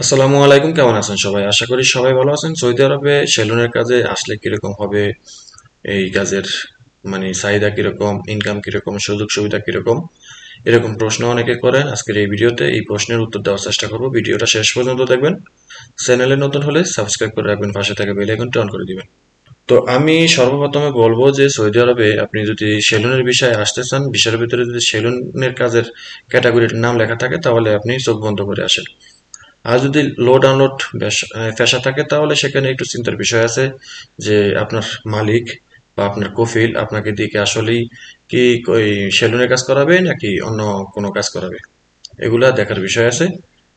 আসসালামু আলাইকুম, কেমন আছেন সবাই? আশা করি সবাই ভালো আছেন। সৌদি আরবে সেলুনের কাজে আসলে কীরকম হবে? এই কাজের মানে চাহিদা কীরকম? ইনকাম কীরকম? সুযোগ সুবিধা কীরকম? এরকম প্রশ্ন অনেকে করেন। আজকের এই ভিডিওতে এই প্রশ্নের উত্তর দেওয়ার চেষ্টা করব। ভিডিওটা শেষ পর্যন্ত দেখবেন। চ্যানেলে নতুন হলে সাবস্ক্রাইব করে রাখবেন। পাশে থেকে বেল আইকনটি অন করে দিবেন। তো আমি সর্বপ্রথমে বলব যে সৌদি আরবে আপনি যদি সেলুনের বিষয়ে আসতে চান, বিষয়ের ভিতরে যদি সেলুনের কাজের ক্যাটাগরির নাম লেখা থাকে, তাহলে আপনি চোখ বন্ধ করে আসেন। আর যদি লো আনলোড পেশা থাকে, তাহলে সেখানে একটু চিন্তার বিষয় আছে যে আপনার মালিক বা আপনার কফিল আপনাকে দিকে আসলেই কি ওই সেলুনের কাজ করাবে নাকি অন্য কোনো কাজ করাবে? এগুলা দেখার বিষয় আছে।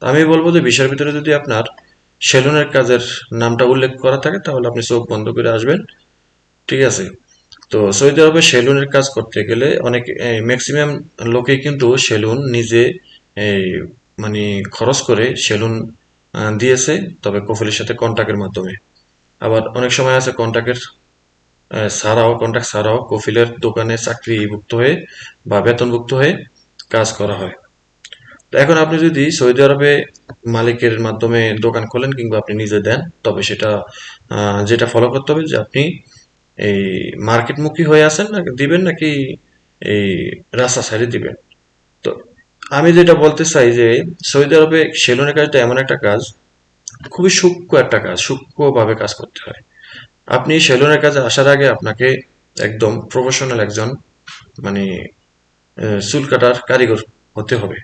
আমি বলব যে বিষয়ের ভিতরে যদি আপনার সেলুনের কাজের নামটা উল্লেখ করা থাকে, তাহলে আপনি চোখ বন্ধ করে আসবেন। ঠিক আছে? তো সৌদি আরবে সেলুনের কাজ করতে গেলে অনেক ম্যাক্সিমাম লোকেই কিন্তু সেলুন নিজে মানে খরচ করে সেলুন দিয়েছে, তবে কফিলের সাথে কন্ট্যাক্টের মাধ্যমে। আবার অনেক সময় আছে কন্ট্যাক্টের ছাড়াও কন্ট্যাক্ট ছাড়াও কফিলের দোকানে চাকরিভুক্ত হয়ে বা বেতনভুক্ত হয়ে কাজ করা হয়। তো এখন আপনি যদি সৌদি আরবে মালিকের মাধ্যমে দোকান খোলেন কিংবা আপনি নিজে দেন, তবে সেটা যেটা ফলো করতে হবে যে আপনি এই মার্কেটমুখী হয়ে আছেন নাকি দিবেন নাকি এই রাস্তা সাইডে দিবেন? তো আমি যেটা বলতে চাই যে সৌদি আরবে সেলুনের কাজটা এমন একটা কাজ, খুবই সূক্ষ্ম একটা কাজ, সূক্ষ্মভাবে কাজ করতে হয়। আপনি সেলুনের কাজে আসার আগে আপনাকে একদম প্রফেশনাল একজন মানে চুল কাটার কারিগর হতে হবে।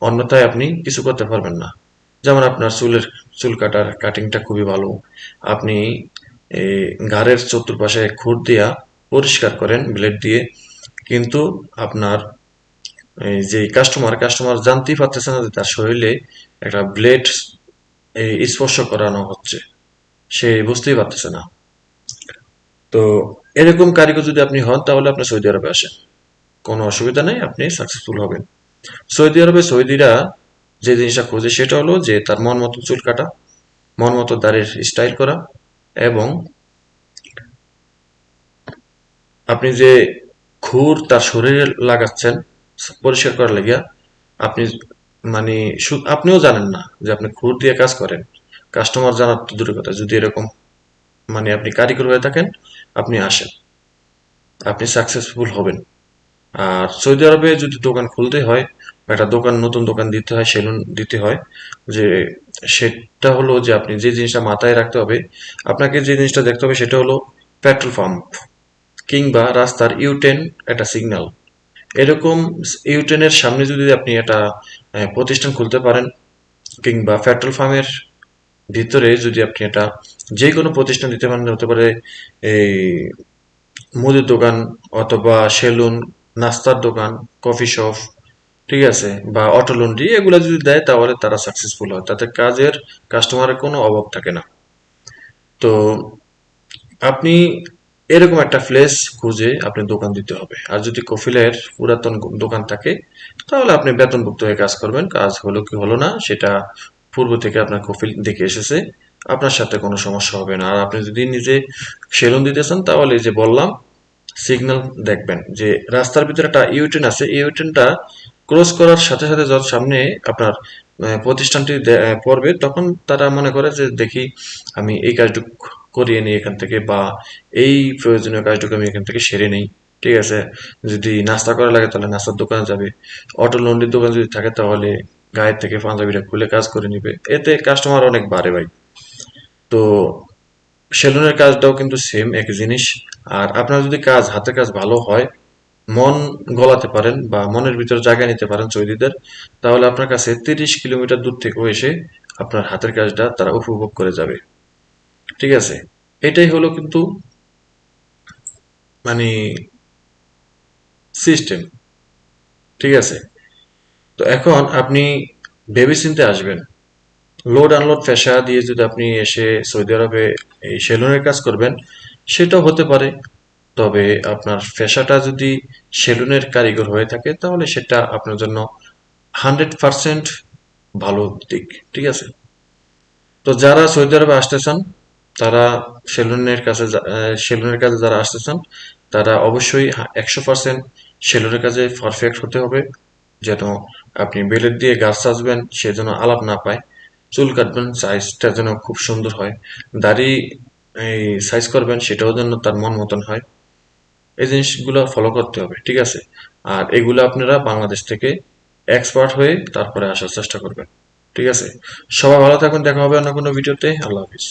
অন্যথায় আপনি কিছু করতে পারবেন না। যেমন আপনার চুলের, চুল কাটার কাটিংটা খুবই ভালো। আপনি ঘাড়ের চতুর্পাশে খুর দিয়া পরিষ্কার করেন ব্লেড দিয়ে। কিন্তু আপনার যে কাস্টমার কাস্টমার জানতেই পারতেছে না যে তার শরীরে একটা ব্লেড স্পর্শ করানো হচ্ছে। সে বুঝতেই পারতেছে না। তো এরকম কারিগর যদি আপনি হন, তাহলে আপনি সৌদি আরবে আসেন। কোনো অসুবিধা নেই, আপনি সাকসেসফুল হবেন। সৌদি আরবে সৌদিরা যে জিনিসটা খোঁজে, সেটা হলো যে তার মন মতো চুল কাটা, মন মতো দাড়ির স্টাইল করা এবং আপনি যে খুর তার শরীরে লাগাচ্ছেন পরিষ্কার করার লাগিয়া আপনি মানে আপনিও জানেন না যে আপনি খুর দিয়ে কাজ করেন। কাস্টমার জানার তো দূরের কথা, যদি এরকম মানে আপনি কারিগর হয়ে থাকেন, আপনি আসেন। আপনি সাকসেসফুল হবেন। আর সৌদি আরবে যদি দোকান খুলতে হয় একটা দোকান, নতুন দোকান দিতে হয়, সেলুন দিতে হয়, যে সেটা হলো যে আপনি যে জিনিসটা মাথায় রাখতে হবে, আপনাকে যে জিনিসটা দেখতে হবে সেটা হলো পেট্রোল পাম্প কিংবা রাস্তার ইউটেন একটা সিগন্যাল এরকম ইউটেনের সামনে যদি আপনি একটা প্রতিষ্ঠান খুলতে পারেন, কিংবা পেট্রোল পাম্পের ভিতরে যদি আপনি এটা যে কোনো প্রতিষ্ঠান দিতে পারেন, হতে পারে এই মুদির দোকান অথবা সেলুন, নাস্তার দোকান কফি শপ ঠিক আছে, বা অটো লন্ড্রি এগুলো যদি দেয় তাহলে তারা সাকসেসফুল হয়। তাতে কাজের কাস্টমারের কোনো অভাব থাকে না। তো আপনি এরকম একটা প্লেস খুঁজে আপনি দোকান দিতে হবে। আর যদি কফিলের পুরাতন দোকান থাকে, তাহলে আপনি বেতনভুক্ত হয়ে কাজ করবেন। কাজ হলো কি হলো না, সেটা পূর্ব থেকে আপনার কফিল দেখে এসেছে। আপনার সাথে কোনো সমস্যা হবে না। আর আপনি যদি নিজে সেলুন দিতে চান তাহলে যে বললাম সিগন্যাল দেখবেন যে রাস্তার ভিতরে একটা ইউটেন আছে। ইউটেনটা ক্রস করার সাথে সাথে যত সামনে আপনার প্রতিষ্ঠানটি পড়বে, তখন তারা মনে করে যে, দেখি, আমি এই কাজটুকু করিয়ে নিই এখান থেকে বা এই প্রয়োজনীয় কাজটুকু আমি এখান থেকে সেরে নেই, ঠিক আছে? যদি নাস্তা করা লাগে তাহলে নাস্তার দোকানে যাবে। অটো লন্ড্রির দোকান যদি থাকে তাহলে গায়ের থেকে পাঞ্জাবিটা খুলে কাজ করে নিবে। এতে কাস্টমার অনেক বাড়ে ভাই। তো সেলুনের কাজটাও কিন্তু সেম এক জিনিস। আর আপনার যদি কাজ, হাতের কাজ ভালো হয়, মন গলাতে পারেন বা মনের ভিতরে জায়গা নিতে পারেন সৌদিদের তাহলে আপনার কাছে তিরিশ কিলোমিটার দূর থেকেও এসে আপনার হাতের কাজটা তারা উপভোগ করে যাবে। ঠিক আছে? এটাই হলো কিন্তু মানে সিস্টেম ঠিক আছে? তো এখন আপনি ভেবেচিন্তে আসবেন। লোড আনলোড পেশা দিয়ে যদি আপনি এসে সৌদি আরবে এই সেলুনের কাজ করবেন, সেটাও হতে পারে। তবে আপনার পেশাটা যদি সেলুনের কারিগর হয়ে থাকে, তাহলে সেটা আপনার জন্য হান্ড্রেড পারসেন্ট ভালো দিক, ঠিক আছে? তো যারা সৌদি আরবে আসতে চান তারা সেলুনের কাছে সেলুনের কাজে যারা আসতে চান তারা অবশ্যই একশো পার্সেন্ট সেলুনের কাজে পারফেক্ট হতে হবে। যেন আপনি বেলের দিয়ে গাছ সাজবেন, সে যেন আলাপ না পায়। চুল কাটবেন সাইজটা যেন খুব সুন্দর হয়। দাড়ি এই সাইজ করবেন, সেটাও যেন তার মন মতন হয়। এই জিনিসগুলো ফলো করতে হবে, ঠিক আছে? আর এগুলো আপনারা বাংলাদেশ থেকে এক্সপার্ট হয়ে তারপরে আসার চেষ্টা করবেন, ঠিক আছে? সবাই ভালো থাকবেন দেখা হবে অন্য কোনো ভিডিওতে। আল্লাহ হাফিজ।